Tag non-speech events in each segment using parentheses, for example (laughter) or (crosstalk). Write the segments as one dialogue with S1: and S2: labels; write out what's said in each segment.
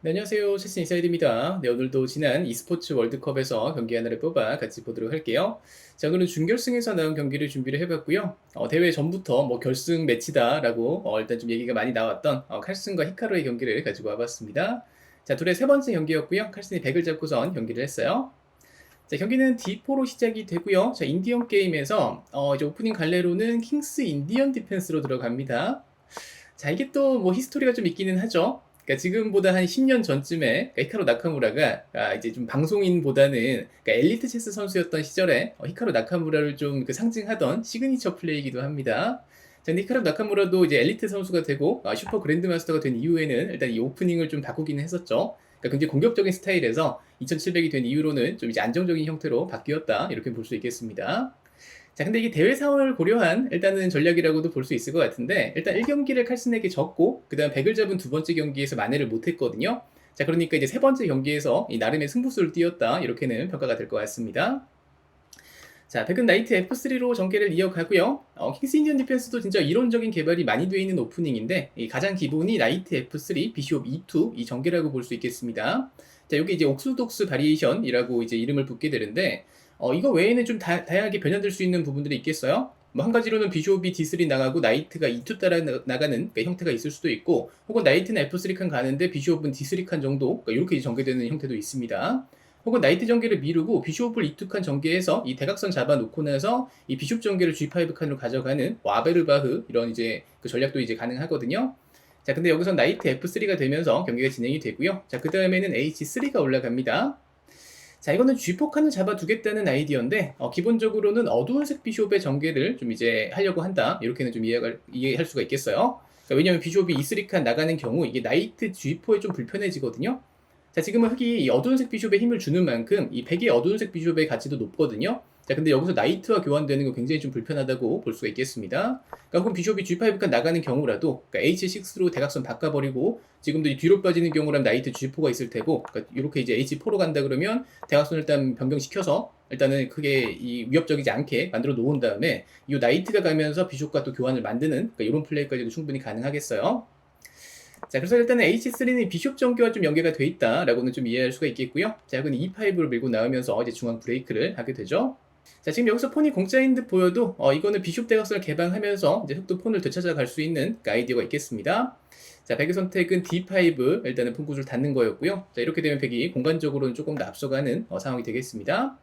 S1: 네, 안녕하세요. 체스 인사이드입니다. 네, 오늘도 지난 e스포츠 월드컵에서 경기 하나를 뽑아 같이 보도록 할게요. 자, 오늘은 준결승에서 나온 경기를 준비를 해봤고요. 어, 대회 전부터 뭐 결승 매치다라고 어, 일단 좀 얘기가 많이 나왔던 어, 칼슨과 히카루의 경기를 가지고 와봤습니다. 자, 둘의 세 번째 경기였고요. 칼슨이 100을 잡고선 경기를 했어요. 자, 경기는 D4로 시작이 되고요. 자, 인디언 게임에서 어, 이제 오프닝 갈래로는 킹스 인디언 디펜스로 들어갑니다. 자, 이게 또 뭐 히스토리가 좀 있기는 하죠. 그러니까 지금보다 한 10년 전쯤에 그러니까 히카루 나카무라가 아, 이제 좀 방송인보다는 그러니까 엘리트 체스 선수였던 시절에 어, 히카루 나카무라를 좀 그 상징하던 시그니처 플레이이기도 합니다. 자, 히카루 나카무라도 이제 엘리트 선수가 되고 아, 슈퍼 그랜드마스터가 된 이후에는 일단 이 오프닝을 좀 바꾸기는 했었죠. 그러니까 굉장히 공격적인 스타일에서 2700이 된 이후로는 좀 이제 안정적인 형태로 바뀌었다 이렇게 볼 수 있겠습니다. 자, 근데 이게 대회 상황을 고려한 일단은 전략이라고도 볼 수 있을 것 같은데 일단 1경기를 칼슨에게 졌고 그다음 100을 잡은 두 번째 경기에서 만회를 못했거든요. 자, 그러니까 이제 세 번째 경기에서 이 나름의 승부수를 띄었다 이렇게는 평가가 될 것 같습니다. 자, 백은 나이트 F3로 전개를 이어가고요. 어, 킹스 인디언 디펜스도 진짜 이론적인 개발이 많이 되어 있는 오프닝인데 이 가장 기본이 나이트 F3, 비숍 E2 이 전개라고 볼 수 있겠습니다. 자, 여기 이제 옥수독스 바리에이션이라고 이제 이름을 붙게 되는데 어, 이거 외에는 좀 다, 양하게 변형될 수 있는 부분들이 있겠어요? 뭐 한 가지로는 비숍이 D3 나가고 나이트가 E2 따라 나가는 그 형태가 있을 수도 있고 혹은 나이트는 F3 칸 가는데 비숍은 D3 칸 정도 그러니까 이렇게 전개되는 형태도 있습니다. 혹은 나이트 전개를 미루고 비숍을 이투칸 전개해서 이 대각선 잡아놓고 나서 이 비숍 전개를 G5 칸으로 가져가는 와베르바흐 이런 이제 그 전략도 이제 가능하거든요. 자, 근데 여기서 나이트 F3가 되면서 경기가 진행이 되고요. 자, 그 다음에는 H3가 올라갑니다. 자, 이거는 G4 칸을 잡아두겠다는 아이디어인데, 어, 기본적으로는 어두운색 비숍의 전개를 좀 이제 하려고 한다. 이렇게는 좀 이해할, 이해할 수가 있겠어요. 그러니까 왜냐면 비숍이 E3 칸 나가는 경우 이게 나이트 G4에 좀 불편해지거든요. 자, 지금은 흑이 이 어두운색 비숍에 힘을 주는 만큼 이 백의 어두운색 비숍의 가치도 높거든요. 자, 근데 여기서 나이트와 교환되는 거 굉장히 좀 불편하다고 볼 수가 있겠습니다. 그러니까 혹은 비숍이 G5가 나가는 경우라도 그러니까 H6로 대각선 바꿔버리고 지금도 뒤로 빠지는 경우라면 나이트 G4가 있을 테고 그러니까 이렇게 이제 H4로 간다 그러면 대각선을 일단 변경시켜서 일단은 크게 이 위협적이지 않게 만들어 놓은 다음에 이 나이트가 가면서 비숍과 또 교환을 만드는 그러니까 이런 플레이까지도 충분히 가능하겠어요. 자, 그래서 일단은 H3는 비숍 전개와 좀 연계가 돼 있다라고는 좀 이해할 수가 있겠고요. 자, 여기는 E5를 밀고 나오면서 이제 중앙 브레이크를 하게 되죠. 자, 지금 여기서 폰이 공짜인 듯 보여도 어, 이거는 비숍 대각선을 개방하면서 이제 흑도 폰을 되찾아갈 수 있는 그 아이디어가 있겠습니다. 자, 백의 선택은 D5 일단은 폰 구조를 닫는 거였고요. 자, 이렇게 되면 백이 공간적으로는 조금 더 앞서가는 어, 상황이 되겠습니다.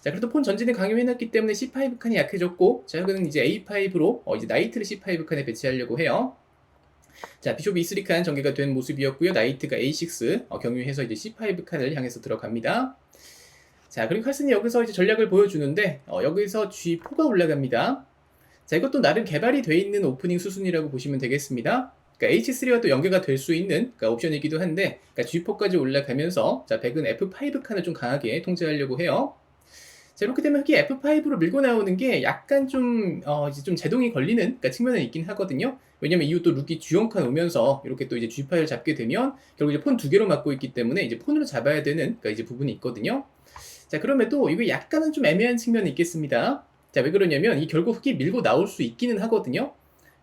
S1: 자, 그래도 폰 전진을 강요해놨기 때문에 C5 칸이 약해졌고, 자, 여기는 이제 A5로 어, 이제 나이트를 C5 칸에 배치하려고 해요. 자, 비숍이 E3 칸 전개가 된 모습이었고요. 나이트가 A6 어, 경유해서 이제 C5 칸을 향해서 들어갑니다. 자, 그리고 칼슨이 여기서 이제 전략을 보여주는데 어, 여기서 G4가 올라갑니다. 자, 이것도 나름 개발이 돼 있는 오프닝 수순이라고 보시면 되겠습니다. 그러니까 H3와 또 연계가 될 수 있는 그러니까 옵션이기도 한데 그러니까 G4까지 올라가면서 자, 백은 F5 칸을 좀 강하게 통제하려고 해요. 자, 이렇게 되면 흑이 F5로 밀고 나오는 게 약간 좀, 어, 이제 좀 제동이 걸리는 그러니까 측면은 있긴 하거든요. 왜냐면 이후 또 룩이 G1칸 오면서 이렇게 또 이제 G5를 잡게 되면 결국 이제 폰 두 개로 맞고 있기 때문에 이제 폰으로 잡아야 되는 그러니까 이제 부분이 있거든요. 자, 그럼에도 이거 약간은 좀 애매한 측면이 있겠습니다. 자, 왜 그러냐면 이 결국 흑이 밀고 나올 수 있기는 하거든요.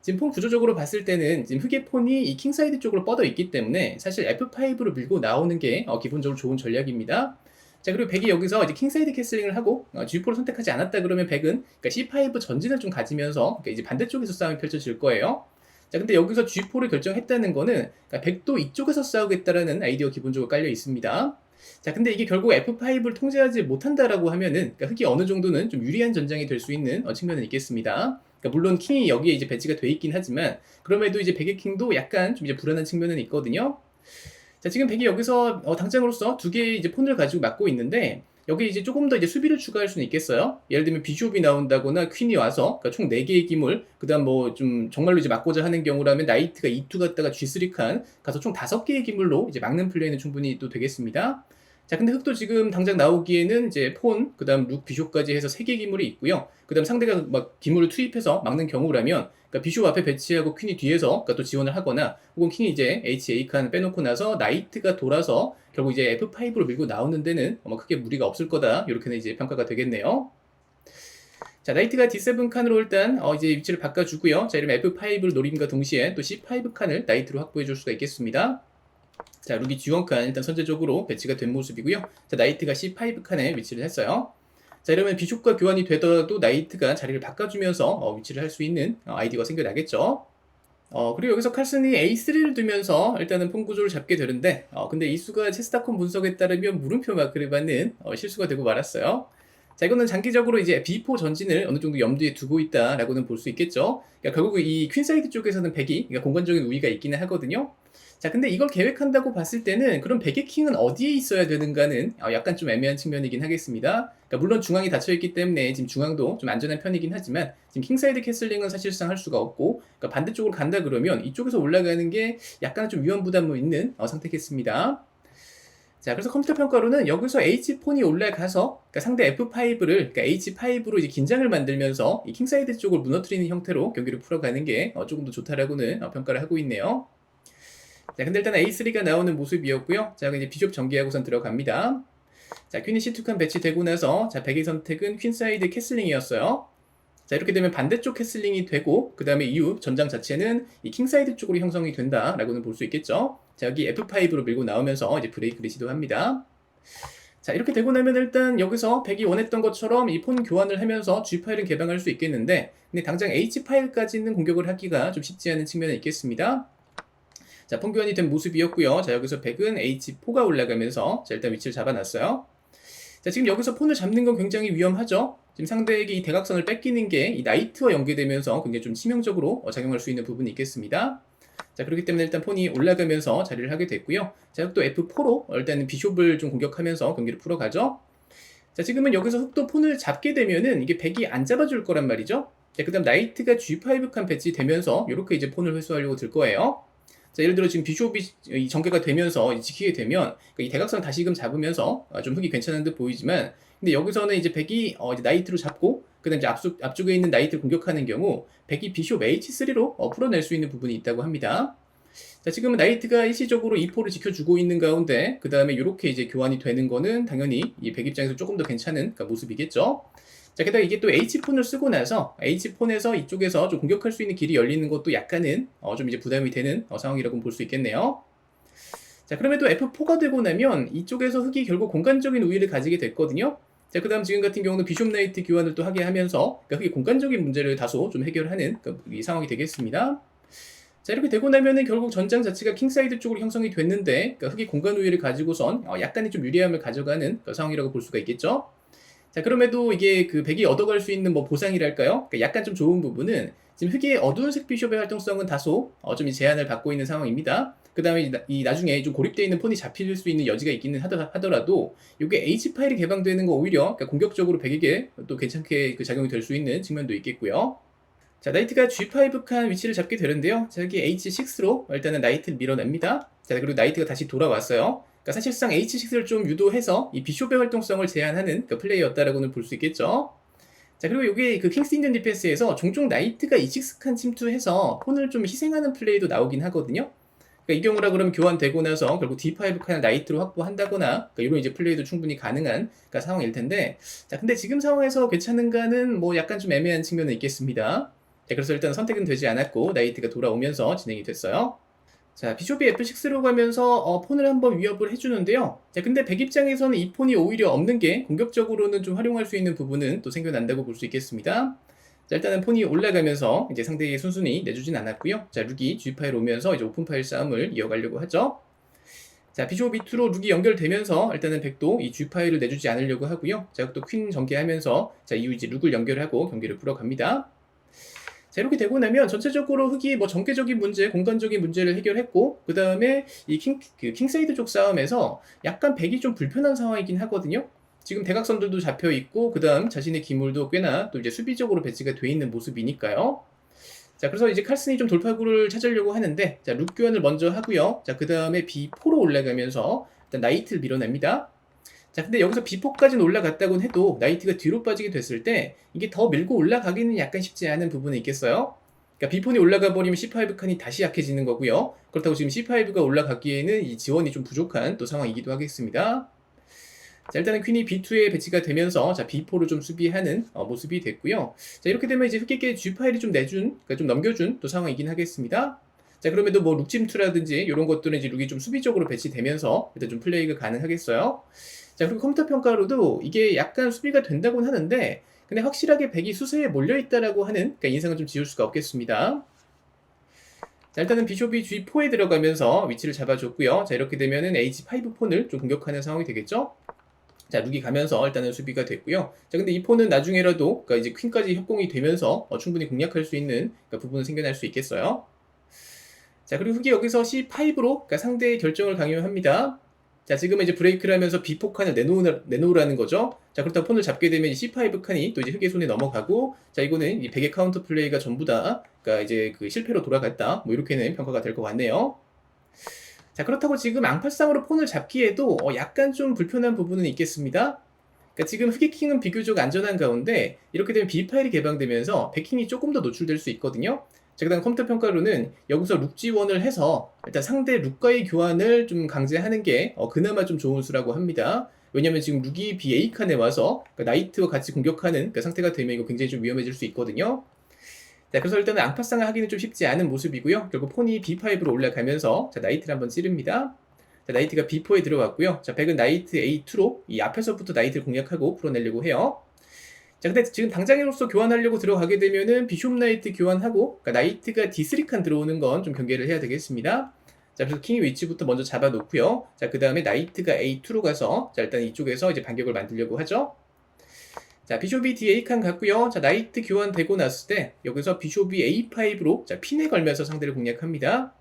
S1: 지금 폰 구조적으로 봤을 때는 지금 흑의 폰이 이 킹사이드 쪽으로 뻗어 있기 때문에 사실 F5로 밀고 나오는 게 어, 기본적으로 좋은 전략입니다. 자, 그리고 백이 여기서 이제 킹사이드 캐슬링을 하고 어, G4를 선택하지 않았다 그러면 백은 그러니까 C5 전진을 좀 가지면서 그러니까 이제 반대쪽에서 싸움이 펼쳐질 거예요. 자, 근데 여기서 G4를 결정했다는 거는 그러니까 백도 이쪽에서 싸우겠다라는 아이디어 기본적으로 깔려 있습니다. 자, 근데 이게 결국 F5를 통제하지 못한다라고 하면은 그러니까 흑이 어느 정도는 좀 유리한 전장이 될 수 있는 어, 측면은 있겠습니다. 그러니까 물론 킹이 여기에 이제 배치가 돼 있긴 하지만 그럼에도 이제 백의 킹도 약간 좀 이제 불안한 측면은 있거든요. 자, 지금 백이 여기서 어, 당장으로서 두 개의 이제 폰을 가지고 막고 있는데 여기 이제 조금 더 이제 수비를 추가할 수는 있겠어요. 예를 들면 비숍이 나온다거나 퀸이 와서 그러니까 총 4개의 기물, 그다음 뭐 좀 정말로 이제 막고자 하는 경우라면 나이트가 E2 갔다가 G3 칸 가서 총 5개의 기물로 이제 막는 플레이는 충분히 또 되겠습니다. 자, 근데 흑도 지금 당장 나오기에는 이제 폰, 그 다음 룩, 비숍까지 해서 3개 기물이 있고요. 그 다음 상대가 막 기물을 투입해서 막는 경우라면, 그러니까 비숍 앞에 배치하고 퀸이 뒤에서 그러니까 또 지원을 하거나, 혹은 킹이 이제 HA 칸 빼놓고 나서 나이트가 돌아서 결국 이제 F5로 밀고 나오는 데는 아마 크게 무리가 없을 거다. 이렇게는 이제 평가가 되겠네요. 자, 나이트가 D7 칸으로 일단 어, 이제 위치를 바꿔주고요. 자, 이러면 F5를 노림과 동시에 또 C5 칸을 나이트로 확보해 줄 수가 있겠습니다. 자, 룩이 G1칸 일단 선제적으로 배치가 된 모습이고요. 자, 나이트가 C5 칸에 위치를 했어요. 자, 이러면 비숍과 교환이 되더라도 나이트가 자리를 바꿔주면서 어, 위치를 할 수 있는 어, 아이디어가 생겨나겠죠. 어, 그리고 여기서 칼슨이 A3를 두면서 일단은 폰 구조를 잡게 되는데, 어, 근데 이 수가 체스타콘 분석에 따르면 물음표 마크를 받는 어, 실수가 되고 말았어요. 자, 이거는 장기적으로 이제 B4 전진을 어느 정도 염두에 두고 있다라고는 볼 수 있겠죠. 그러니까 결국 이 퀸사이드 쪽에서는 백이, 그러니까 공간적인 우위가 있기는 하거든요. 자, 근데 이걸 계획한다고 봤을 때는 그럼 백의 킹은 어디에 있어야 되는가는 어, 약간 좀 애매한 측면이긴 하겠습니다. 그러니까 물론 중앙이 닫혀있기 때문에 지금 중앙도 좀 안전한 편이긴 하지만 지금 킹사이드 캐슬링은 사실상 할 수가 없고 그러니까 반대쪽으로 간다 그러면 이쪽에서 올라가는 게 약간 좀 위험 부담이 있는 어, 선택했습니다. 자, 그래서 컴퓨터 평가로는 여기서 H4이 올라가서 그러니까 상대 F5를 그러니까 H5로 이제 긴장을 만들면서 이 킹사이드 쪽을 무너뜨리는 형태로 경기를 풀어가는 게 어, 조금 더 좋다라고는 어, 평가를 하고 있네요. 자, 근데 일단 A3가 나오는 모습이었고요. 자, 이제 비숍 전개하고선 들어갑니다. 자, 퀸이 C2칸 배치되고 나서 자, 백의 선택은 퀸사이드 캐슬링이었어요. 자, 이렇게 되면 반대쪽 캐슬링이 되고 그 다음에 이후 전장 자체는 이 킹사이드 쪽으로 형성이 된다라고는 볼 수 있겠죠. 자, 여기 F5로 밀고 나오면서 이제 브레이크를 시도합니다. 자, 이렇게 되고 나면 일단 여기서 백이 원했던 것처럼 이 폰 교환을 하면서 G 파일은 개방할 수 있겠는데 근데 당장 H 파일까지는 공격을 하기가 좀 쉽지 않은 측면이 있겠습니다. 자, 폰 교환이 된 모습이었고요. 자, 여기서 백은 H4가 올라가면서 자, 일단 위치를 잡아놨어요. 자, 지금 여기서 폰을 잡는 건 굉장히 위험하죠. 지금 상대에게 이 대각선을 뺏기는 게 이 나이트와 연계되면서 굉장히 좀 치명적으로 어, 작용할 수 있는 부분이 있겠습니다. 자, 그렇기 때문에 일단 폰이 올라가면서 자리를 하게 됐고요. 자, 또 F4로 일단은 비숍을 좀 공격하면서 경기를 풀어가죠. 자, 지금은 여기서 흑도 폰을 잡게 되면은 이게 백이 안 잡아줄 거란 말이죠. 자, 그 다음 나이트가 G5 칸 배치 되면서 이렇게 이제 폰을 회수하려고 들 거예요. 자, 예를 들어 지금 비숍이 전개가 되면서 지키게 되면 그러니까 이 대각선 다시금 잡으면서 아, 좀 흙이 괜찮은 듯 보이지만 근데 여기서는 이제 백이 어 이제 나이트로 잡고 그다음 이제 앞쪽 앞쪽에 있는 나이트를 공격하는 경우 백이 비숍 H3로 어 풀어낼 수 있는 부분이 있다고 합니다. 자, 지금은 나이트가 일시적으로 2포를 지켜주고 있는 가운데 그 다음에 이렇게 이제 교환이 되는 거는 당연히 이 백 입장에서 조금 더 괜찮은 그러니까 모습이겠죠. 자, 게다가 이게 또 H폰을 쓰고 나서 H폰에서 이쪽에서 좀 공격할 수 있는 길이 열리는 것도 약간은 어, 좀 이제 부담이 되는 어, 상황이라고 볼 수 있겠네요. 자, 그럼에도 F4가 되고 나면 이쪽에서 흑이 결국 공간적인 우위를 가지게 됐거든요. 자, 그 다음 지금 같은 경우는 비숍 나이트 교환을 또 하게 하면서 그러니까 흑이 공간적인 문제를 다소 좀 해결하는 이 상황이 되겠습니다. 자, 이렇게 되고 나면은 결국 전장 자체가 킹사이드 쪽으로 형성이 됐는데 그러니까 흑이 공간 우위를 가지고선 어, 약간의 좀 유리함을 가져가는 그 상황이라고 볼 수가 있겠죠. 자, 그럼에도 이게 그 백이 얻어갈 수 있는 뭐 보상이랄까요? 그러니까 약간 좀 좋은 부분은 지금 흑의 어두운 색 비숍의 활동성은 다소 어, 좀 제한을 받고 있는 상황입니다. 그 다음에 이 나중에 좀 고립되어 있는 폰이 잡힐 수 있는 여지가 있기는 하더라도 이게 H 파일이 개방되는 거 오히려 그러니까 공격적으로 백에게 또 괜찮게 그 작용이 될 수 있는 측면도 있겠고요. 자, 나이트가 G5 칸 위치를 잡게 되는데요. 자, 여기 H6로 일단은 나이트를 밀어냅니다. 자, 그리고 나이트가 다시 돌아왔어요. 그러니까 사실상 H6를 좀 유도해서 이 비숍의 활동성을 제한하는 그 플레이였다라고는 볼 수 있겠죠. 자 그리고 이게 그 킹스 인디언 디펜스에서 종종 나이트가 이직스칸 침투해서 폰을 좀 희생하는 플레이도 나오긴 하거든요. 그러니까 이 경우라 그러면 교환되고 나서 결국 D5 칸을 나이트로 확보한다거나 그러니까 이런 이제 플레이도 충분히 가능한 그러니까 상황일 텐데 자 근데 지금 상황에서 괜찮은가는 뭐 약간 좀 애매한 측면은 있겠습니다. 자 그래서 일단 선택은 되지 않았고 나이트가 돌아오면서 진행이 됐어요. 자, 비숍이 F6로 가면서 어, 폰을 한번 위협을 해주는데요. 자, 근데 백 입장에서는 이 폰이 오히려 없는 게 공격적으로는 좀 활용할 수 있는 부분은 또 생겨난다고 볼 수 있겠습니다. 자, 일단은 폰이 올라가면서 이제 상대에게 순순히 내주진 않았고요. 자, 룩이 G 파일 오면서 이제 오픈 파일 싸움을 이어가려고 하죠. 자, 비숍 B2로 룩이 연결되면서 일단은 백도 이 G 파일을 내주지 않으려고 하고요. 자, 또 퀸 전개하면서 자, 이후 이제 룩을 연결하고 경기를 풀어갑니다. 자, 이렇게 되고 나면 전체적으로 흑이 뭐 전개적인 문제, 공간적인 문제를 해결했고, 그 다음에 이 킹, 그 킹사이드 쪽 싸움에서 약간 백이 좀 불편한 상황이긴 하거든요. 지금 대각선들도 잡혀 있고, 그 다음 자신의 기물도 꽤나 또 이제 수비적으로 배치가 돼 있는 모습이니까요. 자, 그래서 이제 칼슨이 좀 돌파구를 찾으려고 하는데, 자, 룩 교환을 먼저 하고요. 자, 그 다음에 B4로 올라가면서 일단 나이트를 밀어냅니다. 자, 근데 여기서 비포까지는 올라갔다고 해도 나이트가 뒤로 빠지게 됐을 때 이게 더 밀고 올라가기는 약간 쉽지 않은 부분이 있겠어요. 그러니까 비폰이 올라가 버리면 C5 칸이 다시 약해지는 거고요. 그렇다고 지금 C5가 올라가기에는 이 지원이 좀 부족한 또 상황이기도 하겠습니다. 자, 일단은 퀸이 B2에 배치가 되면서 자, B4를 좀 수비하는 어, 모습이 됐고요. 자, 이렇게 되면 이제 흑에게 G 파일이 좀 내준, 그러니까 좀 넘겨준 또 상황이긴 하겠습니다. 자, 그럼에도 뭐 룩짐투라든지 이런 것들은 이제 룩이 좀 수비적으로 배치되면서 일단 좀 플레이가 가능하겠어요. 자, 그리고 컴퓨터 평가로도 이게 약간 수비가 된다고는 하는데, 근데 확실하게 백이 수세에 몰려 있다라고 하는 그러니까 인상은 좀 지울 수가 없겠습니다. 자, 일단은 비숍이 G4에 들어가면서 위치를 잡아줬고요. 자, 이렇게 되면은 H5 폰을 좀 공격하는 상황이 되겠죠? 자, 룩이 가면서 일단은 수비가 됐고요. 자, 근데 이 폰은 나중에라도 그러니까 이제 퀸까지 협공이 되면서 어, 충분히 공략할 수 있는 그러니까 부분은 생겨날 수 있겠어요. 자, 그리고 후기 여기서 C5로 그러니까 상대의 결정을 강요합니다. 자, 지금은 이제 브레이크를 하면서 B4 칸을 내놓으라, 내놓으라는 거죠. 자, 그렇다고 폰을 잡게 되면 C5 칸이 또 이제 흑의 손에 넘어가고, 자, 이거는 이 백의 카운터 플레이가 전부 다, 그러니까 이제 그 실패로 돌아갔다. 뭐 이렇게는 평가가 될 것 같네요. 자, 그렇다고 지금 앙팔상으로 폰을 잡기에도 어, 약간 좀 불편한 부분은 있겠습니다. 그러니까 지금 흑의킹은 비교적 안전한 가운데 이렇게 되면 B 파일이 개방되면서 백킹이 조금 더 노출될 수 있거든요. 자, 그다음 컴퓨터 평가로는 여기서 룩 지원을 해서 일단 상대 룩과의 교환을 좀 강제하는 게 어, 그나마 좀 좋은 수라고 합니다. 왜냐면 지금 룩이 BA 칸에 와서 그 나이트와 같이 공격하는 그 상태가 되면 이거 굉장히 좀 위험해질 수 있거든요. 자, 그래서 일단은 앙파상을 하기는 좀 쉽지 않은 모습이고요. 결국 폰이 B5로 올라가면서 자, 나이트를 한번 찌릅니다. 자, 나이트가 B4에 들어갔고요. 자, 백은 나이트 A2로 이 앞에서부터 나이트를 공략하고 풀어내려고 해요. 자, 근데 지금 당장으로서 교환하려고 들어가게 되면은 비숍 나이트 교환하고 그러니까 나이트가 D3 칸 들어오는 건 좀 경계를 해야 되겠습니다. 자, 그래서 킹의 위치부터 먼저 잡아 놓고요. 자, 그 다음에 나이트가 A2로 가서 자, 일단 이쪽에서 이제 반격을 만들려고 하죠. 자, 비숍이 DA 칸 갔고요. 자, 나이트 교환되고 났을 때 여기서 비숍이 A5로 자, 핀에 걸면서 상대를 공략합니다.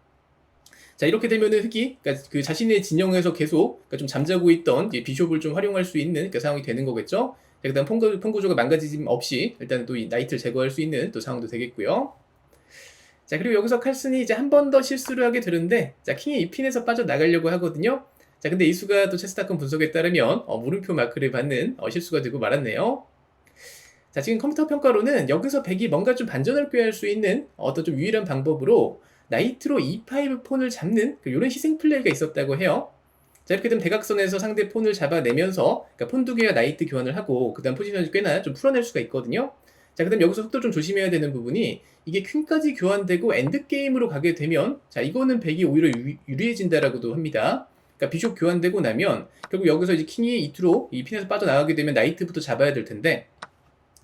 S1: 자, 이렇게 되면은 흑이 그러니까 그 자신의 진영에서 계속 그러니까 좀 잠자고 있던 비숍을 좀 활용할 수 있는 그 상황이 되는 거겠죠. 자, 그다음 폰구, 폰구조가 망가짐 없이 일단 또 이 나이트를 제거할 수 있는 또 상황도 되겠고요. 자, 그리고 여기서 칼슨이 이제 한 번 더 실수를 하게 되는데, 자, 킹이 이 핀에서 빠져 나가려고 하거든요. 자, 근데 이 수가 또 체스타큰 분석에 따르면, 어, 물음표 마크를 받는 어, 실수가 되고 말았네요. 자, 지금 컴퓨터 평가로는 여기서 백이 뭔가 좀 반전을 꾀할 수 있는 어떤 좀 유일한 방법으로 나이트로 E5 폰을 잡는 이런 그 희생 플레이가 있었다고 해요. 자, 이렇게 되면 대각선에서 상대 폰을 잡아내면서 그러니까 폰 두 개와 나이트 교환을 하고 그다음 포지션을 꽤나 좀 풀어낼 수가 있거든요. 자, 그다음 여기서 속도 좀 조심해야 되는 부분이 이게 퀸까지 교환되고 엔드 게임으로 가게 되면 자, 이거는 백이 오히려 유, 리해진다라고도 합니다. 그러니까 비숍 교환되고 나면 결국 여기서 이제 킹이 이투로 이 핀에서 빠져나가게 되면 나이트부터 잡아야 될 텐데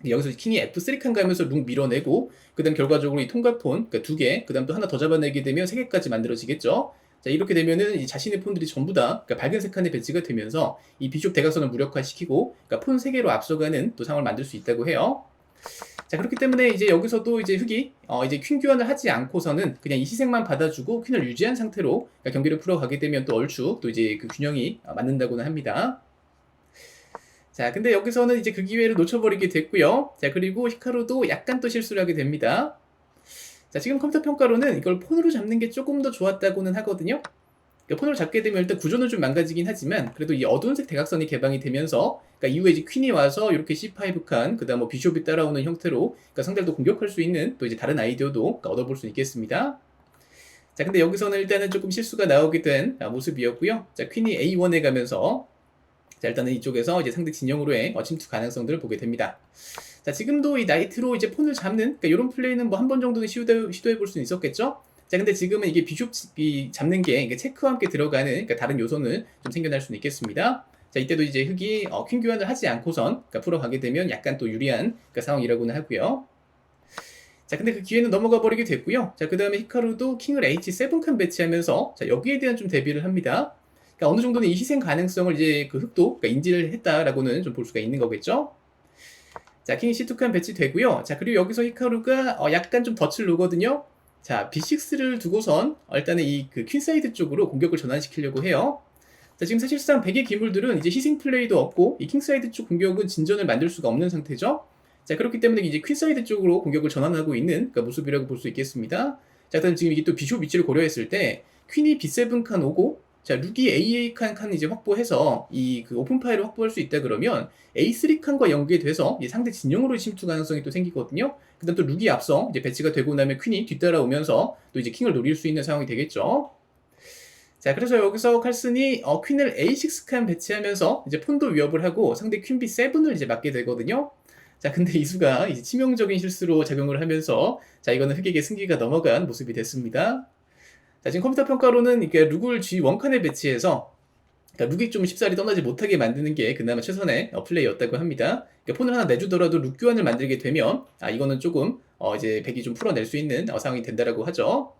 S1: 여기서 킹이 F3 칸 가면서 룩 밀어내고 그다음 결과적으로 이 통과폰 그러니까 두 개, 그다음 또 하나 더 잡아내게 되면 세 개까지 만들어지겠죠. 자 이렇게 되면은 자신의 폰들이 전부 다 그러니까 밝은 색 칸에 배치가 되면서 이 비숍 대각선을 무력화시키고 그러니까 폰세 개로 앞서가는 또 상황을 만들 수 있다고 해요. 자 그렇기 때문에 이제 여기서도 이제 흑이 어 이제 퀸 교환을 하지 않고서는 그냥 이 희생만 받아주고 퀸을 유지한 상태로 그러니까 경기를 풀어가게 되면 또 얼추 또 이제 그 균형이 맞는다고는 합니다. 자, 근데 여기서는 이제 그 기회를 놓쳐버리게 됐고요. 자, 그리고 히카루도 약간 또 실수를 하게 됩니다. 자, 지금 컴퓨터 평가로는 이걸 폰으로 잡는 게 조금 더 좋았다고는 하거든요. 그러니까 폰으로 잡게 되면 일단 구조는 좀 망가지긴 하지만 그래도 이 어두운색 대각선이 개방이 되면서 그러니까 이후에 이제 퀸이 와서 이렇게 C5 칸, 그다음 뭐 비숍이 따라오는 형태로 그러니까 상대도 공격할 수 있는 또 이제 다른 아이디어도 그러니까 얻어볼 수 있겠습니다. 자, 근데 여기서는 일단은 조금 실수가 나오게 된 모습이었고요. 자, 퀸이 A1에 가면서 자, 일단은 이쪽에서 이제 상대 진영으로의 어, 침투 가능성들을 보게 됩니다. 자, 지금도 이 나이트로 이제 폰을 잡는, 그러니까 이런 플레이는 뭐 한 번 정도는 시도해, 시도해 볼 수는 있었겠죠? 자, 근데 지금은 이게 비숍이 잡는 게 그러니까 체크와 함께 들어가는 그러니까 다른 요소는 좀 생겨날 수는 있겠습니다. 자, 이때도 이제 흑이 어, 퀸 교환을 하지 않고선 그러니까 풀어가게 되면 약간 또 유리한 그러니까 상황이라고는 하고요. 자, 근데 그 기회는 넘어가 버리게 됐고요. 자, 그 다음에 히카루도 킹을 H7 칸 배치하면서 자, 여기에 대한 좀 대비를 합니다. 그러니까 어느 정도는 이 희생 가능성을 이제 그 흑도 그러니까 인지를 했다라고는 좀 볼 수가 있는 거겠죠. 자, 킹이 C2칸 배치되고요. 자, 그리고 여기서 히카루가 어, 약간 좀 덫을 놓거든요. 자, B6를 두고선 어, 일단은 이 그 퀸사이드 쪽으로 공격을 전환시키려고 해요. 자, 지금 사실상 백의 기물들은 이제 희생 플레이도 없고 이 킹사이드 쪽 공격은 진전을 만들 수가 없는 상태죠. 자, 그렇기 때문에 이제 퀸사이드 쪽으로 공격을 전환하고 있는 그 모습이라고 볼 수 있겠습니다. 자, 일단 지금 이게 또 비숍 위치를 고려했을 때 퀸이 B7 칸 오고 자, 룩이 AA 칸, 칸 이제 확보해서 이 그 오픈 파일을 확보할 수 있다 그러면 A3 칸과 연계돼서 상대 진영으로 침투 가능성이 또 생기거든요. 그다음 또 룩이 앞서 이제 배치가 되고 나면 퀸이 뒤따라오면서 또 이제 킹을 노릴 수 있는 상황이 되겠죠. 자, 그래서 여기서 칼슨이 어, 퀸을 A6 칸 배치하면서 이제 폰도 위협을 하고 상대 퀸 B7을 이제 맞게 되거든요. 자, 근데 이수가 이제 치명적인 실수로 작용을 하면서 자, 이거는 흑에게 승기가 넘어간 모습이 됐습니다. 자, 지금 컴퓨터 평가로는 이게 룩을 G1칸에 배치해서 그러니까 룩이 좀 쉽사리 떠나지 못하게 만드는 게 그나마 최선의 어, 플레이였다고 합니다. 그러니까 폰을 하나 내주더라도 룩 교환을 만들게 되면 아 이거는 조금 어, 이제 백이 좀 풀어낼 수 있는 어, 상황이 된다라고 하죠.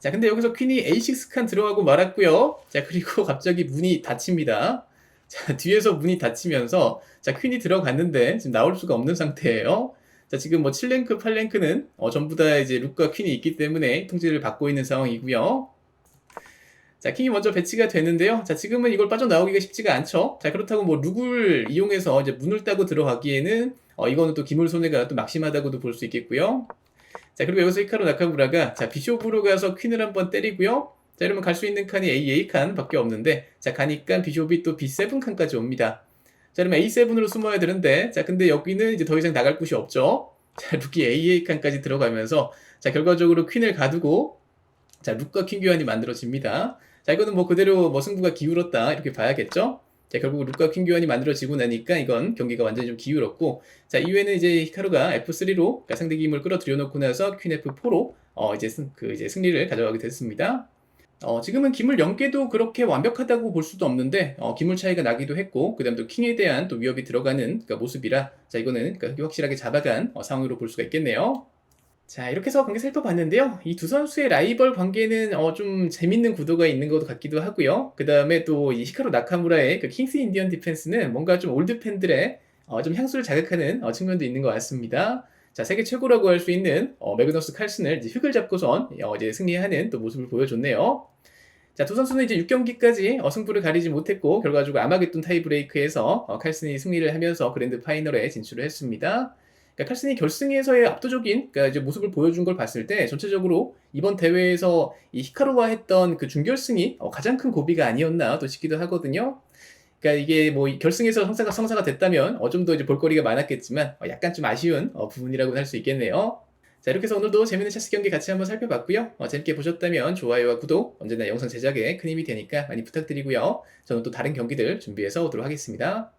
S1: 자, 근데 여기서 퀸이 A6 칸 들어가고 말았고요. 자, 그리고 (laughs) 갑자기 문이 닫힙니다. 자, 뒤에서 문이 닫히면서 자, 퀸이 들어갔는데 지금 나올 수가 없는 상태예요. 자, 지금 뭐 7랭크, 8랭크는 어, 전부 다 이제 룩과 퀸이 있기 때문에 통제를 받고 있는 상황이고요. 자, 킹이 먼저 배치가 되는데요. 자, 지금은 이걸 빠져나오기가 쉽지가 않죠. 자, 그렇다고 뭐 룩을 이용해서 이제 문을 따고 들어가기에는 어, 이거는 또 기물 손해가 또 막심하다고도 볼 수 있겠고요. 자, 그리고 여기서 히카루 나카무라가 자, 비숍으로 가서 퀸을 한번 때리고요. 자, 이러면 갈 수 있는 칸이 A, A칸 밖에 없는데, 자, 가니까 비숍이 또 B7 칸까지 옵니다. 자, 그러면 A7으로 숨어야 되는데, 자, 근데 여기는 이제 더 이상 나갈 곳이 없죠. 자, 룩이 A, A칸까지 들어가면서, 자, 결과적으로 퀸을 가두고, 자, 룩과 퀸 교환이 만들어집니다. 자, 이거는 뭐 그대로 뭐 승부가 기울었다, 이렇게 봐야겠죠? 자, 결국 룩과 퀸 교환이 만들어지고 나니까 이건 경기가 완전히 좀 기울었고, 자, 이후에는 이제 히카루가 F3로 그러니까 상대 기임을 끌어들여 놓고 나서 퀸 F4로 어, 이제 승, 그 이제 승리를 가져가게 됐습니다. 어, 지금은 기물 연계도 그렇게 완벽하다고 볼 수도 없는데 어, 기물 차이가 나기도 했고 그다음 또 킹에 대한 또 위협이 들어가는 그러니까 모습이라 자 이거는 그러니까 확실하게 잡아간 어, 상황으로 볼 수가 있겠네요. 자 이렇게 해서 관계 살펴봤는데요. 이 두 선수의 라이벌 관계는 어, 좀 재밌는 구도가 있는 것 같기도 하고요. 그 다음에 또 이 히카루 나카무라의 그 킹스 인디언 디펜스는 뭔가 좀 올드 팬들의 어, 좀 향수를 자극하는 어, 측면도 있는 것 같습니다. 자, 세계 최고라고 할 수 있는 어, 매그너스 칼슨을 이제 흙을 잡고선 어, 이제 승리하는 또 모습을 보여줬네요. 자, 두 선수는 이제 6경기까지 어, 승부를 가리지 못했고 결과적으로 아마겟돈 타이브레이크에서 어, 칼슨이 승리를 하면서 그랜드 파이널에 진출을 했습니다. 그러니까 칼슨이 결승에서의 압도적인 그러니까 이제 모습을 보여준 걸 봤을 때 전체적으로 이번 대회에서 이 히카루와 했던 그 준결승이 어, 가장 큰 고비가 아니었나 또 싶기도 하거든요. 그러니까 이게 뭐 결승에서 성사가 성사가 됐다면 어, 좀 더 이제 볼거리가 많았겠지만 어, 약간 좀 아쉬운 어, 부분이라고 할 수 있겠네요. 자 이렇게 해서 오늘도 재밌는 체스 경기 같이 한번 살펴봤고요. 어, 재밌게 보셨다면 좋아요와 구독 언제나 영상 제작에 큰 힘이 되니까 많이 부탁드리고요. 저는 또 다른 경기들 준비해서 오도록 하겠습니다.